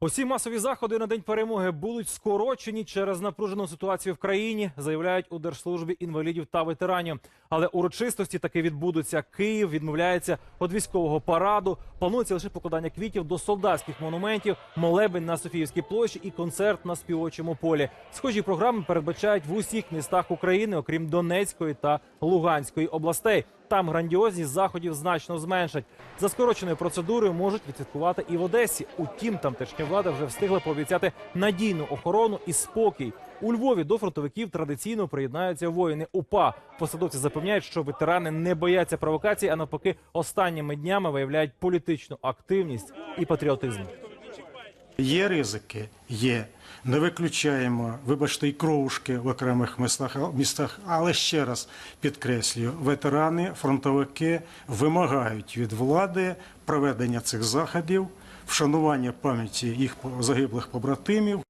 Усі масові заходи на день перемоги будуть скорочені через напружену ситуацію в країні, заявляють у держслужбі інвалідів та ветеранів. Але урочистості таки відбудуться. Київ відмовляється від військового параду. Планується лише покладання квітів до солдатських монументів, молебень на Софіївській площі і концерт на співочому полі. Схожі програми передбачають в усіх містах України, окрім Донецької та Луганської областей. Там грандіозність заходів значно зменшать. За скороченою процедурою можуть відсвяткувати і в Одесі. Утім, тамтешня влада вже встигла пообіцяти надійну охорону і спокій. У Львові до фронтовиків традиційно приєднаються воїни УПА. Посадовці запевняють, що ветерани не бояться провокацій, а навпаки, останніми днями виявляють політичну активність і патріотизм. Є ризики, є. Не виключаємо, вибачте, і кровушки в окремих містах, але ще раз підкреслюю, ветерани, фронтовики вимагають від влади проведення цих заходів, вшанування пам'яті їх загиблих побратимів.